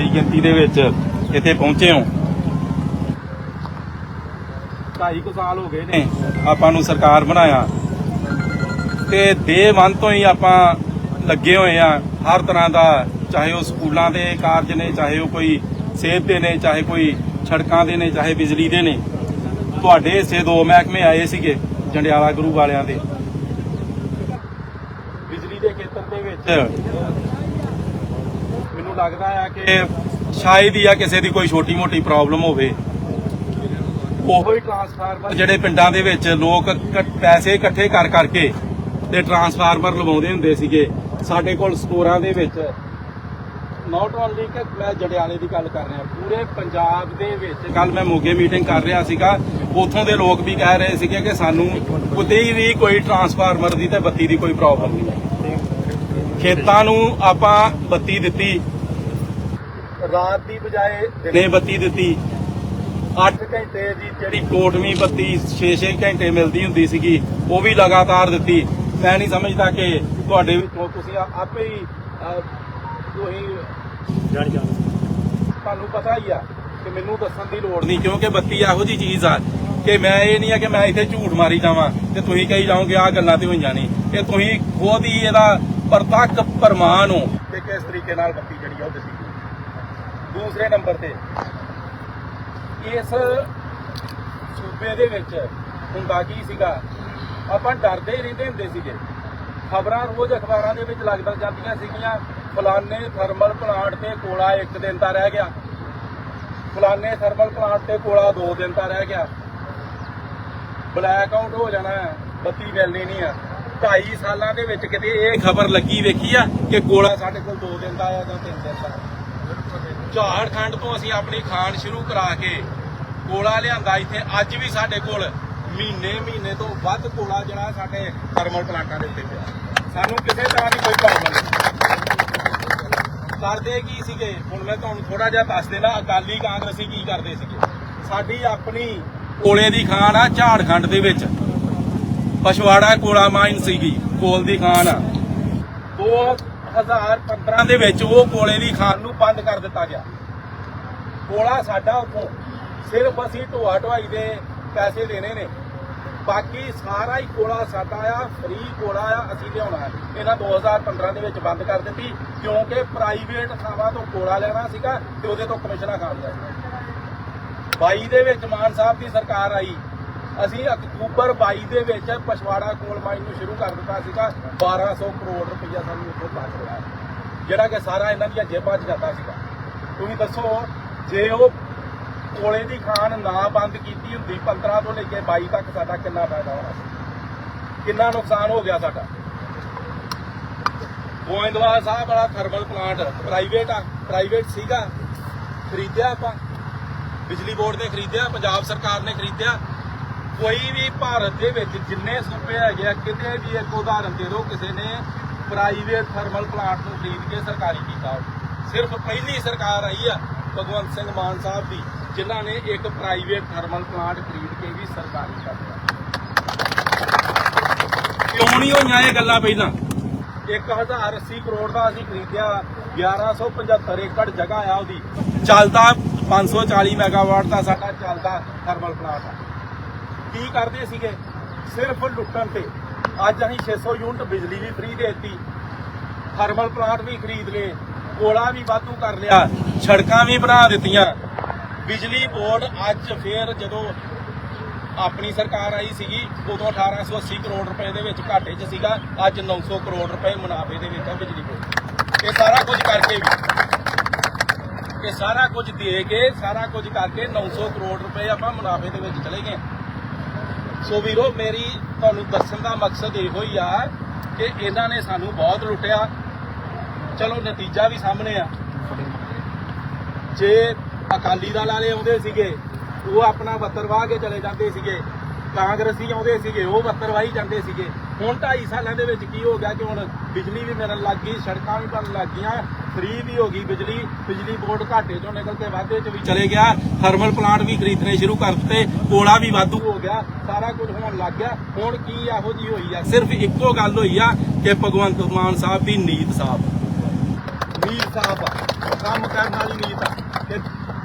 ਵੱਡੀ ਗਿਣਤੀ ਦੇ ਵਿੱਚ ਇੱਥੇ ਪਹੁੰਚੇ ਹੋ। ਢਾਈ ਕੁ ਸਾਲ ਹੋ ਗਏ ਨੇ ਆਪਾਂ ਨੂੰ ਸਰਕਾਰ ਬਣਾਇਆ। ਤੇ ਦੇ ਮਨ ਤੋਂ ਹੀ ਆਪਾਂ ਲੱਗੇ ਹੋਏ ਆ ਹਰ ਤਰ੍ਹਾਂ ਦਾ, ਚਾਹੇ ਉਹ ਸਕੂਲਾਂ ਦੇ ਕਾਰਜ ਨੇ, ਚਾਹੇ ਉਹ ਕੋਈ ਸਿਹਤ ਦੇ ਨੇ, ਚਾਹੇ ਕੋਈ ਸੜਕਾਂ ਦੇ ਨੇ, ਚਾਹੇ ਬਿਜਲੀ ਦੇ ਨੇ। ਤੁਹਾਡੇ ਹਿੱਸੇ ਦੋ ਮਹਿਕਮੇ ਆਏ ਸੀਗੇ, ਜੰਡਿਆਲਾ ਗੁਰੂ ਵਾਲਿਆਂ ਦੇ। ਬਿਜਲੀ ਦੇ ਖੇਤਰ ਦੇ ਵਿੱਚ ਲੱਗਦਾ ਆ ਕਿ ਸ਼ਾਇਦ ਹੀ ਆ ਕਿਸੇ ਦੀ ਕੋਈ ਛੋਟੀ ਮੋਟੀ ਪ੍ਰੋਬਲਮ ਹੋਵੇ। ਉਹੋ ਹੀ ਟਰਾਂਸਫਾਰਮਰ ਜਿਹੜੇ ਪਿੰਡਾਂ ਦੇ ਵਿੱਚ ਲੋਕ ਪੈਸੇ ਇਕੱਠੇ ਕਰ ਕਰਕੇ ਤੇ ਟਰਾਂਸਫਾਰਮਰ ਲਵਾਉਂਦੇ ਹੁੰਦੇ ਸੀਗੇ ਸਾਡੇ ਕੋਲ ਸਟੋਰਾਂ ਦੇ ਵਿੱਚ ਨਾਟ ਓਨਲੀ ਕਿ ਮੈਂ ਜੜਿਆਲੇ ਦੀ ਗੱਲ ਕਰ ਰਿਹਾ ਪੂਰੇ ਪੰਜਾਬ ਦੇ ਵਿੱਚ ਕੱਲ ਮੈਂ ਮੋਗੇ ਮੀਟਿੰਗ ਕਰ ਰਿਹਾ ਸੀਗਾ ਉੱਥੋਂ ਦੇ ਲੋਕ ਵੀ ਕਹਿ ਰਹੇ ਸੀਗੇ ਕਿ ਸਾਨੂੰ ਕਿਤੇ ਵੀ ਕੋਈ ਟਰਾਂਸਫਾਰਮਰ ਦੀ ਤੇ ਬੱਤੀ ਦੀ ਕੋਈ ਪ੍ਰੋਬਲਮ ਨਹੀਂ ਖੇਤਾਂ ਨੂੰ ਆਪਾਂ ਬੱਤੀ ਦਿੱਤੀ ਰਾਤ ਦੀ ਬਜਾਏ ਦਿਨੇ ਬੱਤੀ ਦਿੱਤੀ। 8 ਘੰਟੇ ਦੀ ਜਿਹੜੀ ਕੋਟਵੀਂ ਬੱਤੀ 6-6 ਘੰਟੇ ਮਿਲਦੀ ਹੁੰਦੀ ਸੀਗੀ ਉਹ ਵੀ ਲਗਾਤਾਰ ਦਿੱਤੀ। ਮੈਂ ਨਹੀਂ ਸਮਝਦਾ ਕਿ ਤੁਹਾਡੇ ਵਿੱਚੋਂ ਤੁਸੀਂ ਆਪੇ ਹੀ ਤੁਸੀਂ ਤੁਹਾਨੂੰ ਪਤਾ ਹੀ ਆ ਕਿ ਮੈਨੂੰ ਦੱਸਣ ਦੀ ਲੋੜ ਨਹੀਂ ਕਿਉਂਕਿ ਬੱਤੀ ਇਹੋ ਜੀ ਚੀਜ਼ ਆ ਕਿ ਮੈਂ ਇਹ ਨਹੀਂ ਆ ਕਿ ਮੈਂ ਇੱਥੇ ਝੂਠ ਮਾਰੀ ਜਾਵਾਂ ਤੇ ਤੁਸੀਂ ਕਹੀ ਜਾਓਗੇ ਆ ਗੱਲਾਂ ਤੇ ਹੋਈਆਂ ਨਹੀਂ। ਇਹ ਤੁਸੀਂ ਖੁਦ ਹੀ ਇਹਦਾ ਪ੍ਰਤੱਖ ਪ੍ਰਮਾਣ ਹੋ। ਕਿ ਕਿਸ ਤਰੀਕੇ ਨਾਲ ਬੱਤੀ ਜਿਹੜੀ ਆ ਉਹ ਦਿੱਤੀ? ਦੂਸਰੇ ਨੰਬਰ ਤੇ। ਇਸ ਸੂਬੇ ਦੇ ਵਿੱਚ ਹੁੰਦਾ ਕੀ ਸੀਗਾ? ਆਪਾਂ ਡਰਦੇ ਹੀ ਰਹਿੰਦੇ ਹੁੰਦੇ ਸੀਗੇ। ਖਬਰਾਂ ਰੋਜ਼ ਅਖਬਾਰਾਂ ਦੇ ਵਿੱਚ ਲੱਗਦਾ ਜਾਂਦੀਆਂ ਸੀਗੀਆਂ ਫਲਾਨੇ ਥਰਮਲ ਪਲਾਂਟ ਤੇ ਕੋਲਾ ਇੱਕ ਦਿਨ ਦਾ ਰਹਿ ਗਿਆ। ਫਲਾਨੇ ਥਰਮਲ ਪਲਾਂਟ ਤੇ ਕੋਲਾ ਦੋ ਦਿਨ ਦਾ ਰਹਿ ਗਿਆ। ਬਲੈਕ ਆਊਟ ਹੋ ਜਾਣਾ, ਬੱਤੀ ਮਿਲਣੀ ਨਹੀਂ ਆ। ਢਾਈ ਸਾਲਾਂ ਦੇ ਵਿੱਚ ਕਿਤੇ ਇਹ ਖਬਰ ਲੱਗੀ ਵੇਖੀ ਆ ਕਿ ਕੋਲਾ ਸਾਡੇ ਕੋਲ 2 ਦਿਨ ਦਾ ਆਇਆ ਜਾਂ 3 ਦਿਨ ਦਾ। ਝਾੜਖੰਡ ਤੋਂ ਅਸੀਂ ਆਪਣੀ ਖਾਣ ਸ਼ੁਰੂ ਕਰਾ ਕੇ ਕੋਲਾ ਲਿਆਂਦਾ। ਇੱਥੇ ਅੱਜ ਵੀ ਸਾਡੇ ਕੋਲ ਮਹੀਨੇ ਮਹੀਨੇ ਤੋਂ ਵੱਧ ਕੋਲਾ ਜਿਹੜਾ ਸਾਡੇ ਥਰਮਲ ਪਲਾਂਟਾਂ ਦੇ ਉੱਤੇ ਪਿਆ। ਸਾਨੂੰ ਕਿਸੇ ਤਰ੍ਹਾਂ ਦੀ ਕੋਈ ਪ੍ਰੋਬਲਮ ਨਹੀਂ। ਕਰਦੇ ਕੀ ਸੀਗੇ? ਹੁਣ ਮੈਂ ਤੁਹਾਨੂੰ ਥੋੜਾ ਜਿਹਾ ਦੱਸ ਦੇਣਾ, ਅਕਾਲੀ ਕਾਂਗਰਸੀ ਕੀ ਕਰਦੇ ਸੀਗੇ? ਸਾਡੀ ਆਪਣੀ ਕੋਲੇ ਦੀ ਖਾਣ ਆ ਝਾੜਖੰਡ ਦੇ ਵਿੱਚ। ਪਛਵਾੜਾ ਕੋਲਾ ਮਾਈਨ ਸੀਗੀ, ਕੋਲ ਦੀ ਖਾਣ ਆ। ਉਹ 2015 ਦੇ ਵਿੱਚ ਉਹ ਕੋਲੇ ਦੀ ਖਾਨ ਨੂੰ ਬੰਦ ਕਰ ਦਿੱਤਾ ਗਿਆ। ਕੋਲਾ ਸਾਡਾ ਉੱਥੋਂ। ਸਿਰਫ ਅਸੀਂ ਢੋਆ ਢੁਆਈ ਦੇ ਪੈਸੇ ਦੇਣੇ ਨੇ। ਬਾਕੀ ਸਾਰਾ ਹੀ ਕੋਲਾ ਸਾਡਾ ਆ, ਫ੍ਰੀ ਕੋਲਾ ਆ, ਅਸੀਂ ਲਿਆਉਣਾ ਹੈ। ਇਹਨਾਂ 2015 ਦੇ ਵਿੱਚ ਬੰਦ ਕਰ ਦਿੱਤੀ, ਕਿਉਂਕਿ ਪ੍ਰਾਈਵੇਟ ਥਾਵਾਂ ਤੋਂ ਕੋਲਾ ਲੈਣਾ ਸੀਗਾ ਤੇ ਉਹਦੇ ਤੋਂ ਕਮਿਸ਼ਨਾਂ ਖਾਣ ਸੀ 22 ਦੇ ਵਿੱਚ ਮਾਨ ਸਾਹਿਬ ਦੀ ਸਰਕਾਰ ਆਈ। ਅਸੀਂ ਅਕਤੂਬਰ 22 ਦੇ ਵਿੱਚ ਪਛਵਾੜਾ ਕੋਲ ਮਾਈਨ ਨੂੰ ਸ਼ੁਰੂ ਕਰ ਦਿੱਤਾ ਸੀਗਾ। 1200 ਕਰੋੜ ਰੁਪਈਆ ਸਾਨੂੰ ਉੱਥੋਂ ਬਚ ਰਿਹਾ ਜਿਹੜਾ ਕਿ ਸਾਰਾ ਇਹਨਾਂ ਦੀਆਂ ਜੇਬਾਂ 'ਚ ਜਾਂਦਾ ਸੀਗਾ। ਤੁਸੀਂ ਦੱਸੋ, ਜੇ ਉਹ ਕੋਲੇ ਦੀ ਖਾਨ ਨਾ ਬੰਦ ਕੀਤੀ ਹੁੰਦੀ 15 ਤੋਂ ਲੈ ਕੇ 22 ਤੱਕ ਸਾਡਾ ਕਿੰਨਾ ਫਾਇਦਾ ਹੋਣਾ ਸੀ? ਕਿੰਨਾ ਨੁਕਸਾਨ ਹੋ ਗਿਆ ਸਾਡਾ? ਗੋਇੰਦਵਾਲ ਸਾਹਿਬ ਵਾਲਾ ਥਰਮਲ ਪਲਾਂਟ ਪ੍ਰਾਈਵੇਟ ਆ ਪ੍ਰਾਈਵੇਟ ਸੀਗਾ। ਖਰੀਦਿਆ ਆਪਾਂ। ਬਿਜਲੀ ਬੋਰਡ ਨੇ ਖਰੀਦਿਆ, ਪੰਜਾਬ ਸਰਕਾਰ ਨੇ ਖਰੀਦਿਆ। ਕੋਈ ਵੀ ਭਾਰਤ ਦੇ ਵਿੱਚ ਜਿੰਨੇ ਸੂਬੇ ਹੈਗੇ ਆ, ਕਿਤੇ ਵੀ ਇੱਕ ਉਦਾਹਰਨ ਦੇ ਦਿਓ, ਕਿਸੇ ਨੇ ਪ੍ਰਾਈਵੇਟ ਥਰਮਲ ਪਲਾਂਟ ਨੂੰ ਖਰੀਦ ਕੇ ਸਰਕਾਰੀ ਕੀਤਾ ਸਿਰਫ ਪਹਿਲੀ ਸਰਕਾਰ ਆਈ ਆ, ਭਗਵੰਤ ਸਿੰਘ ਮਾਨ ਸਾਹਿਬ ਦੀ, ਜਿਨ੍ਹਾਂ ਨੇ ਇੱਕ ਪ੍ਰਾਈਵੇਟ ਥਰਮਲ ਪਲਾਂਟ ਖਰੀਦ ਕੇ ਵੀ ਸਰਕਾਰੀ ਕਰ ਲਿਆ ਕਿਉਂ ਨਹੀਂ ਹੋਈਆਂ ਇਹ ਗੱਲਾਂ ਪਹਿਲਾਂ? 1080 ਕਰੋੜ ਦਾ ਅਸੀਂ ਖਰੀਦਿਆ 1175 ਏਕੜ ਜਗ੍ਹਾ ਆ ਉਹਦੀ। ਚੱਲਦਾ 540 ਮੈਗਾਵਾਟ ਦਾ ਸਾਡਾ ਚੱਲਦਾ ਥਰਮਲ ਪਲਾਂਟ ਆ। ਕੀ ਕਰਦੇ ਸੀਗੇ? ਸਿਰਫ ਲੁੱਟਣ ਤੇ। ਅੱਜ ਅਸੀਂ 600 ਯੂਨਿਟ ਬਿਜਲੀ ਵੀ ਫ੍ਰੀ ਦੇਤੀ। ਥਰਮਲ ਪਲਾਂਟ ਵੀ ਖਰੀਦ ਲਏ। ਕੋਲਾ ਵੀ ਵਾਧੂ ਕਰ ਲਿਆ। ਸੜਕਾਂ ਵੀ ਬਣਾ ਦਿੱਤੀਆਂ। ਬਿਜਲੀ ਬੋਰਡ ਅੱਜ ਫੇਰ ਜਦੋਂ ਆਪਣੀ ਸਰਕਾਰ ਆਈ ਸੀਗੀ, ਉਦੋਂ 1880 ਕਰੋੜ ਰੁਪਏ ਦੇ ਵਿੱਚ ਘਾਟੇ 'ਚ ਸੀਗਾ। ਅੱਜ 900 ਕਰੋੜ ਰੁਪਏ ਮੁਨਾਫੇ ਦੇ ਵਿੱਚ ਆ ਬਿਜਲੀ ਬੋਰਡ। ਇਹ ਸਾਰਾ ਕੁਝ ਕਰਕੇ ਵੀ। ਇਹ ਸਾਰਾ ਕੁਝ ਦੇ ਕੇ, ਸਾਰਾ ਕੁਝ ਕਰਕੇ 900 ਕਰੋੜ ਰੁਪਏ ਆਪਾਂ ਮੁਨਾਫੇ ਦੇ ਵਿੱਚ ਚਲੇ ਗਏ। ਸੋ ਵੀਰੋ, ਮੇਰੀ ਤੁਹਾਨੂੰ ਦੱਸਣ ਦਾ ਮਕਸਦ ਇਹੋ ਹੀ ਆ ਕਿ ਇਹਨਾਂ ਨੇ ਸਾਨੂੰ ਬਹੁਤ ਲੁੱਟਿਆ। ਚਲੋ, ਨਤੀਜਾ ਵੀ ਸਾਹਮਣੇ ਆ। ਜੇ ਅਕਾਲੀ ਦਲ ਵਾਲੇ ਆਉਂਦੇ ਸੀਗੇ, ਉਹ ਆਪਣਾ ਬੱਤਰ ਵਾਹ ਕੇ ਚਲੇ ਜਾਂਦੇ ਸੀਗੇ। ਕਾਂਗਰਸੀ ਆਉਂਦੇ ਸੀਗੇ, ਉਹ ਬੱਤਰ ਵਾਹੀ ਜਾਂਦੇ ਸੀਗੇ। ਹੁਣ 2.5 ਸਾਲਾਂ ਦੇ ਵਿੱਚ ਕੀ ਹੋ ਗਿਆ ਕਿ ਹੁਣ ਬਿਜਲੀ ਵੀ ਮਿਲਣ ਲੱਗ ਗਈ, ਸੜਕਾਂ ਵੀ ਬਣਨ ਲੱਗ ਗਈਆਂ ਫ੍ਰੀ ਵੀ ਹੋ ਗਈ ਬਿਜਲੀ ਬਿਜਲੀ ਬੋਰਡ ਘਾਟੇ ਚੋਂ ਨਿਕਲ ਕੇ ਵਾਧੇ 'ਚ ਵੀ ਚਲੇ ਗਿਆ ਥਰਮਲ ਪਲਾਂਟ ਵੀ ਖਰੀਦਣੇ ਸ਼ੁਰੂ ਕਰ ਦਿੱਤੇ, ਕੋਲਾ ਵੀ ਵਾਧੂ ਹੋ ਗਿਆ, ਸਾਰਾ ਕੁਝ ਹੋਣ ਲੱਗ ਗਿਆ। ਹੁਣ ਕੀ ਇਹੋ ਜੀ ਹੋਈ ਆ? ਸਿਰਫ ਇੱਕੋ ਗੱਲ ਹੋਈ ਆ ਕਿ ਭਗਵੰਤ ਮਾਨ ਸਾਹਿਬ ਦੀ ਨੀਤ ਸਾਹਿਬ ਨੀਤ ਸਾਹਿਬ ਕੰਮ ਕਰਨ ਵਾਲੀ ਨੀਤ ਆ। ਕਿ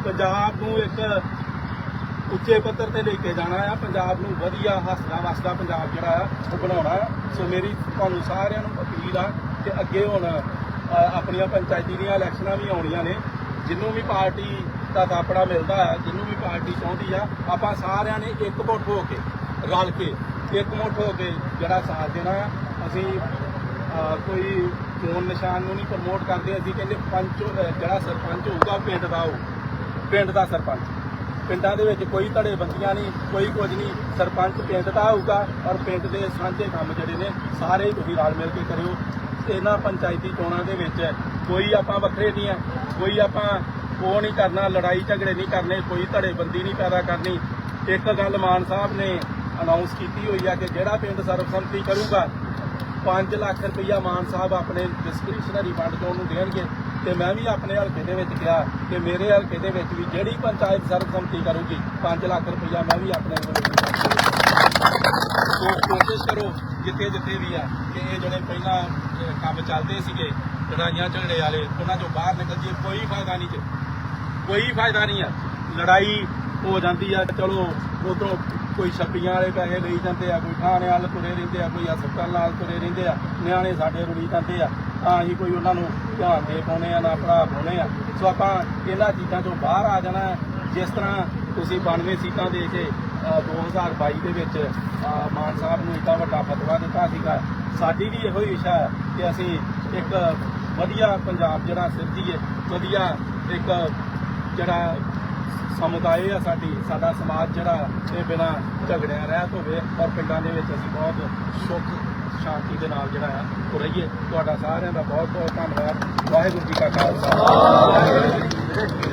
ਪੰਜਾਬ ਨੂੰ ਇੱਕ ਉੱਚੇ ਪੱਧਰ ਤੇ ਲੈ ਕੇ ਜਾਣਾ ਆ। ਪੰਜਾਬ ਨੂੰ ਵਧੀਆ ਹੱਸਦਾ ਵਸਦਾ ਪੰਜਾਬ ਜਿਹੜਾ ਆ, ਉਹ ਬਣਾਉਣਾ ਆ। ਸੋ ਮੇਰੀ ਤੁਹਾਨੂੰ ਸਾਰਿਆਂ ਨੂੰ ਅਪੀਲ ਆ ਕਿ ਅੱਗੇ ਹੁਣ ਆਪਣੀਆਂ ਪੰਚਾਇਤੀ ਦੀਆਂ ਇਲੈਕਸ਼ਨਾਂ ਵੀ ਆਉਣੀਆਂ ਨੇ। ਜਿੰਨੂੰ ਵੀ ਪਾਰਟੀ ਦਾ ਥਾਪੜਾ ਮਿਲਦਾ ਆ, ਜਿੰਨੂੰ ਵੀ ਪਾਰਟੀ ਚਾਹੁੰਦੀ ਆ, ਆਪਾਂ ਸਾਰਿਆਂ ਨੇ ਇੱਕ ਮੁੱਠ ਹੋ ਕੇ, ਰਲ ਕੇ ਇੱਕ ਮੁੱਠ ਹੋ ਕੇ ਜਿਹੜਾ ਸਾਥ ਦੇਣਾ ਆ। ਅਸੀਂ ਕੋਈ ਚੋਣ ਨਿਸ਼ਾਨ ਨੂੰ ਨਹੀਂ ਪ੍ਰਮੋਟ ਕਰਦੇ। ਅਸੀਂ ਕਹਿੰਦੇ ਪੰਚ ਜਿਹੜਾ ਸਰਪੰਚ ਹੋਊਗਾ, ਪਿੰਡ ਦਾ ਉਹ, ਪਿੰਡ ਦਾ ਸਰਪੰਚ। ਪਿੰਡਾਂ ਦੇ ਵਿੱਚ ਕੋਈ ਧੜੇਬੰਦੀਆਂ ਨਹੀਂ, ਕੋਈ ਕੁਝ ਨਹੀਂ। ਸਰਪੰਚ ਪਿੰਡ ਦਾ ਹੋਊਗਾ ਔਰ ਪਿੰਡ ਦੇ ਸਾਂਝੇ ਕੰਮ ਜਿਹੜੇ ਨੇ, ਸਾਰੇ ਤੁਸੀਂ ਰਲ ਮਿਲ ਕੇ ਕਰਿਓ। ਇਹਨਾਂ ਪੰਚਾਇਤੀ ਚੋਣਾਂ ਦੇ ਵਿੱਚ ਕੋਈ ਆਪਾਂ ਵੱਖਰੇ ਨਹੀਂ ਆ। ਕੋਈ ਆਪਾਂ ਉਹ ਨਹੀਂ ਕਰਨਾ, ਲੜਾਈ ਝਗੜੇ ਨਹੀਂ ਕਰਨੇ, ਕੋਈ ਧੜੇਬੰਦੀ ਨਹੀਂ ਪੈਦਾ ਕਰਨੀ। ਇੱਕ ਗੱਲ ਮਾਨ ਸਾਹਿਬ ਨੇ ਅਨਾਉਂਸ ਕੀਤੀ ਹੋਈ ਆ ਕਿ ਜਿਹੜਾ ਪਿੰਡ ਸਰਬਸੰਮਤੀ ਕਰੂਗਾ 5 ਲੱਖ ਰੁਪਈਆ ਮਾਨ ਸਾਹਿਬ ਆਪਣੇ ਡਿਸਕ੍ਰਿਪਸ਼ਨਰੀ ਫੰਡ ਤੋਂ ਉਹਨੂੰ ਦੇਣਗੇ। ਤੇ ਮੈਂ ਵੀ ਆਪਣੇ ਹਲਕੇ ਦੇ ਵਿੱਚ ਕਿਹਾ ਕਿ ਮੇਰੇ ਹਲਕੇ ਦੇ ਵਿੱਚ ਵੀ ਜਿਹੜੀ ਪੰਚਾਇਤ ਸਰਬਸੰਮਤੀ ਕਰੂਗੀ 5 ਲੱਖ ਰੁਪਈਆ ਮੈਂ ਵੀ ਆਪਣੇ ਵੱਲੋਂ ਕੋਸ਼ਿਸ਼ ਕਰੋ, ਜਿੱਥੇ ਜਿੱਥੇ ਵੀ ਆ, ਕਿ ਇਹ ਜਿਹੜੇ ਪਹਿਲਾਂ ਕੰਮ ਚੱਲਦੇ ਸੀਗੇ, ਲੜਾਈਆਂ ਝਗੜੇ ਵਾਲੇ, ਉਹਨਾਂ ਚੋਂ ਬਾਹਰ ਨਿਕਲ ਜੀਏ ਕੋਈ ਫਾਇਦਾ ਨਹੀਂ ਜੀ। ਕੋਈ ਫਾਇਦਾ ਨਹੀਂ ਆ। ਲੜਾਈ ਹੋ ਜਾਂਦੀ ਆ, ਚਲੋ, ਉਧਰੋਂ ਕੋਈ ਛੱਪੀਆਂ ਵਾਲੇ ਪੈਸੇ ਲਈ ਜਾਂਦੇ ਆ, ਕੋਈ ਥਾਣੇ ਵਾਲ ਤੁਰੇ ਰਹਿੰਦੇ ਆ, ਕੋਈ ਹਸਪਤਾਲ ਨਾਲ ਤੁਰੇ ਰਹਿੰਦੇ ਆ, ਨਿਆਣੇ ਸਾਡੇ ਰੁੜੀ ਜਾਂਦੇ ਆ। ਤਾਂ ਅਸੀਂ ਕੋਈ ਉਹਨਾਂ ਨੂੰ ਧਿਆਨ ਦੇ ਪਾਉਣੇ ਆ ਨਾ ਪੜਾ ਪਾਉਣੇ ਆ। ਸੋ ਆਪਾਂ ਇਹਨਾਂ ਚੀਜ਼ਾਂ ਤੋਂ ਬਾਹਰ ਆ ਜਾਣਾ ਜਿਸ ਤਰ੍ਹਾਂ ਤੁਸੀਂ 92 ਸੀਟਾਂ ਦੇ ਕੇ ਅ, 2022 ਦੇ ਵਿੱਚ ਮਾਨ ਸਾਹਿਬ ਨੂੰ ਇੱਡਾ ਵੱਡਾ ਫਤਵਾ ਦਿੱਤਾ ਸੀਗਾ। ਸਾਡੀ ਵੀ ਇਹੋ ਹੀ ਇੱਛਾ ਹੈ ਕਿ ਅਸੀਂ ਇੱਕ ਵਧੀਆ ਪੰਜਾਬ ਜਿਹੜਾ ਸਿਰਜੀਏ ਵਧੀਆ ਇੱਕ ਜਿਹੜਾ ਸਮੁਦਾਇ ਆ ਸਾਡੀ ਸਾਡਾ ਸਮਾਜ ਜਿਹੜਾ ਇਹ ਬਿਨਾ ਝਗੜਿਆਂ ਰਹਿਤ ਹੋਵੇ ਔਰ ਪਿੰਡਾਂ ਦੇ ਵਿੱਚ ਅਸੀਂ ਬਹੁਤ ਸੁੱਖ ਸ਼ਾਂਤੀ ਦੇ ਨਾਲ ਜਿਹੜਾ ਆ, ਉਹ ਰਹੀਏ। ਤੁਹਾਡਾ ਸਾਰਿਆਂ ਦਾ ਬਹੁਤ ਬਹੁਤ ਧੰਨਵਾਦ। ਵਾਹਿਗੁਰੂ ਜੀ ਕਾ ਖਾਲਸਾ।